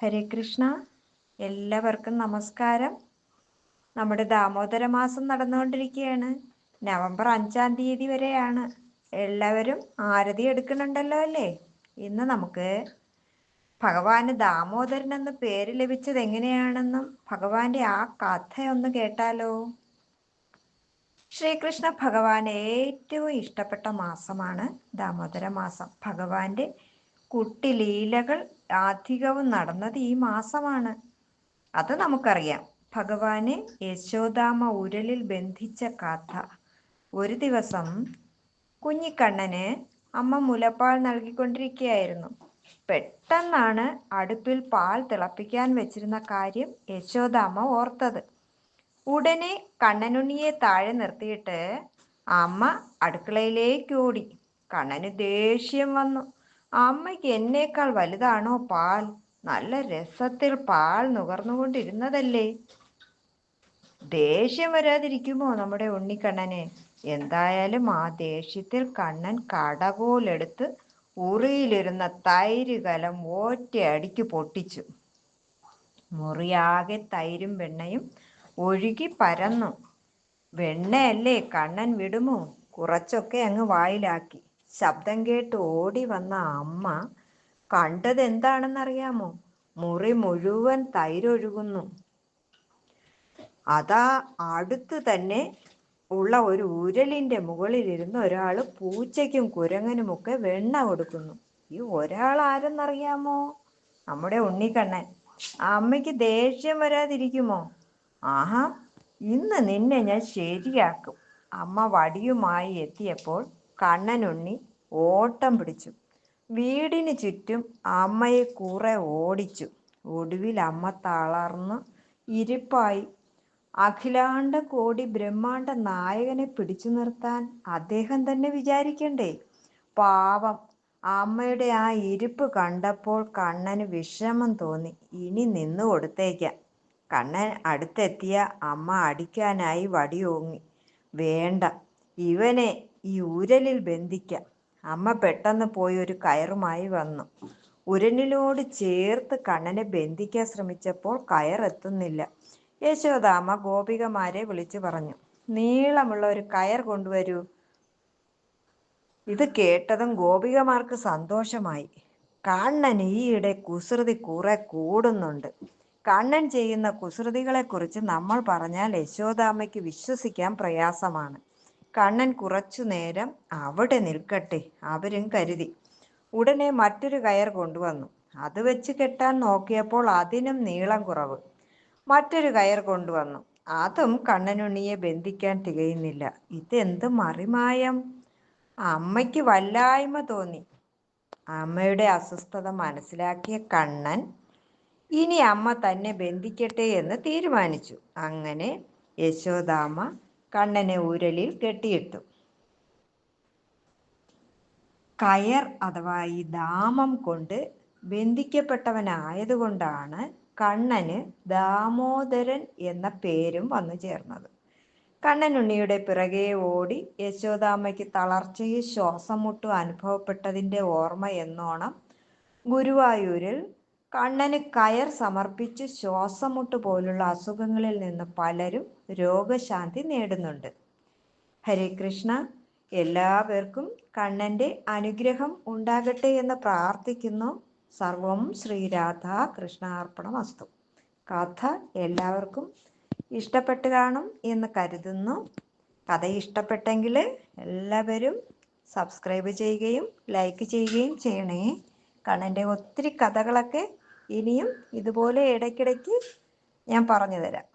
ഹരേ കൃഷ്ണ. എല്ലാവർക്കും നമസ്കാരം. നമ്മുടെ ദാമോദര മാസം നടന്നുകൊണ്ടിരിക്കുകയാണ്. നവംബർ അഞ്ചാം തീയതി വരെയാണ്. എല്ലാവരും ആരതി എടുക്കുന്നുണ്ടല്ലോ അല്ലേ? ഇന്ന് നമുക്ക് ഭഗവാന് ദാമോദരൻ എന്ന പേര് ലഭിച്ചത് എങ്ങനെയാണെന്നും ഭഗവാന്റെ ആ കഥ ഒന്ന് കേട്ടാലോ? ശ്രീകൃഷ്ണ ഭഗവാൻ ഏറ്റവും ഇഷ്ടപ്പെട്ട മാസമാണ് ദാമോദര മാസം. ഭഗവാന്റെ കുട്ടിലീലകൾ അധികവും നടന്നത് ഈ മാസമാണ്. അത് നമുക്കറിയാം. ഭഗവാനെ യശോദാമ ഉരലിൽ ബന്ധിച്ച കഥ. ഒരു ദിവസം കുഞ്ഞിക്കണ്ണന് അമ്മ മുലപ്പാൽ നൽകിക്കൊണ്ടിരിക്കുകയായിരുന്നു. പെട്ടെന്നാണ് അടുപ്പിൽ പാൽ തിളപ്പിക്കാൻ വെച്ചിരുന്ന കാര്യം യശോദാമ്മ ഓർത്തത്. ഉടനെ കണ്ണനുണ്ണിയെ താഴെ നിർത്തിയിട്ട് അമ്മ അടുക്കളയിലേക്ക് ഓടി. കണ്ണന് ദേഷ്യം വന്നു. അമ്മയ്ക്ക് എന്നേക്കാൾ വലുതാണോ പാൽ? നല്ല രസത്തിൽ പാൽ നുകർന്നുകൊണ്ടിരുന്നതല്ലേ? ദേഷ്യം വരാതിരിക്കുമോ നമ്മുടെ ഉണ്ണിക്കണ്ണന്? എന്തായാലും ആ ദേഷ്യത്തിൽ കണ്ണൻ കടകോലെടുത്ത് ഉറിയിലിരുന്ന തൈര് കലം ഒറ്റയടിക്ക് പൊട്ടിച്ചു. മുറിയാകെ തൈരും വെണ്ണയും ഒഴുകി പരന്നു. വെണ്ണയല്ലേ കണ്ണൻ വിടുമോ? കുറച്ചൊക്കെ അങ്ങ് വായിലാക്കി. ശബ്ദം കേട്ട് ഓടി വന്ന അമ്മ കണ്ടത് എന്താണെന്നറിയാമോ? മുറി മുഴുവൻ തൈരൊഴുകുന്നു. അതാ അടുത്ത് തന്നെ ഉള്ള ഒരു ഉരലിന്റെ മുകളിലിരുന്ന് ഒരാൾ പൂച്ചയ്ക്കും കുരങ്ങനുമൊക്കെ വെണ്ണ കൊടുക്കുന്നു. ഈ ഒരാൾ ആരെന്നറിയാമോ? നമ്മുടെ ഉണ്ണിക്കണ്ണൻ. അമ്മയ്ക്ക് ദേഷ്യം വരാതിരിക്കുമോ? ആഹാ ഇന്ന് നിന്നെ ഞാൻ ശരിയാക്കും. അമ്മ വടിയുമായി എത്തിയപ്പോൾ കണ്ണനുണ്ണി ഓട്ടം പിടിച്ചു. വീടിന് ചുറ്റും അമ്മയെ കുറെ ഓടിച്ചു. ഒടുവിൽ അമ്മ തളർന്ന് ഇരിപ്പായി. അഖിലാണ്ട കോടി ബ്രഹ്മാണ്ട നായകനെ പിടിച്ചു നിർത്താൻ അദ്ദേഹം തന്നെ വിചാരിക്കണ്ടേ? പാവം. അമ്മയുടെ ആ ഇരിപ്പ് കണ്ടപ്പോൾ കണ്ണന് വിഷമം തോന്നി. ഇനി നിന്നു കൊടുത്തേക്കാം. കണ്ണൻ അടുത്തെത്തിയ അമ്മ അടിക്കാനായി വടിയോങ്ങി. വേണ്ട. ഇവനെ ഈ ഉരലിൽ ബന്ധിക്കാം. അമ്മ പെട്ടെന്ന് പോയി ഒരു കയറുമായി വന്നു. ഉരലിനോട് ചേർത്ത് കണ്ണനെ ബന്ധിക്കാൻ ശ്രമിച്ചപ്പോൾ കയറെത്തുന്നില്ല. യശോദാമ്മ ഗോപികമാരെ വിളിച്ചു പറഞ്ഞു. നീളമുള്ള ഒരു കയർ കൊണ്ടുവരൂ. ഇത് കേട്ടതും ഗോപികമാർക്ക് സന്തോഷമായി. കണ്ണൻ ഈയിടെ കുസൃതി കുറെ കൂടുന്നുണ്ട്. കണ്ണൻ ചെയ്യുന്ന കുസൃതികളെക്കുറിച്ച് നമ്മൾ പറഞ്ഞാൽ യശോദാമ്മയ്ക്ക് വിശ്വസിക്കാൻ പ്രയാസമാണ്. കണ്ണൻ കുറച്ചു നേരം അവിടെ നിൽക്കട്ടെ അവരും കരുതി. ഉടനെ മറ്റൊരു കയർ കൊണ്ടുവന്നു. അത് വെച്ച് കെട്ടാൻ നോക്കിയപ്പോൾ അതിനും നീളം കുറവ്. മറ്റൊരു കയർ കൊണ്ടുവന്നു. അതും കണ്ണനുണ്ണിയെ ബന്ധിക്കാൻ തികയുന്നില്ല. ഇതെന്ത് മറിമായം? അമ്മയ്ക്ക് വല്ലായ്മ തോന്നി. അമ്മയുടെ അസ്വസ്ഥത മനസ്സിലാക്കിയ കണ്ണൻ ഇനി അമ്മ തന്നെ ബന്ധിക്കട്ടെ എന്ന് തീരുമാനിച്ചു. അങ്ങനെ യശോദാമ്മ കണ്ണനെ ഊരലിൽ കെട്ടിയിട്ടു. കയർ അഥവാ ഈ ദാമം കൊണ്ട് ബന്ധിക്കപ്പെട്ടവനായതുകൊണ്ടാണ് കണ്ണന് ദാമോദരൻ എന്ന പേരും വന്നു ചേർന്നത്. കണ്ണനുണ്ണിയുടെ പിറകെ ഓടി യശോദാമ്മയ്ക്ക് തളർച്ചയും ശ്വാസം മുട്ടും അനുഭവപ്പെട്ടതിന്റെ ഓർമ്മ എന്നോണം ഗുരുവായൂരിൽ കണ്ണന് കയർ സമർപ്പിച്ച് ശ്വാസമുട്ട് പോലുള്ള അസുഖങ്ങളിൽ നിന്ന് പലരും രോഗശാന്തി നേടുന്നുണ്ട്. ഹരേ കൃഷ്ണ. എല്ലാവർക്കും കണ്ണന്റെ അനുഗ്രഹം ഉണ്ടാകട്ടെ എന്ന് പ്രാർത്ഥിക്കുന്നു. സർവം ശ്രീരാധ കൃഷ്ണാർപ്പണം വസ്തു കഥ എല്ലാവർക്കും ഇഷ്ടപ്പെട്ട് കാണും എന്ന് കരുതുന്നു. കഥ ഇഷ്ടപ്പെട്ടെങ്കിൽ എല്ലാവരും സബ്സ്ക്രൈബ് ചെയ്യുകയും ലൈക്ക് ചെയ്യുകയും ചെയ്യണേ. കണ്ണന്റെ ഒത്തിരി കഥകളൊക്കെ ഇനിയും ഇതുപോലെ ഇടയ്ക്കിടയ്ക്ക് ഞാൻ പറഞ്ഞു തരാം.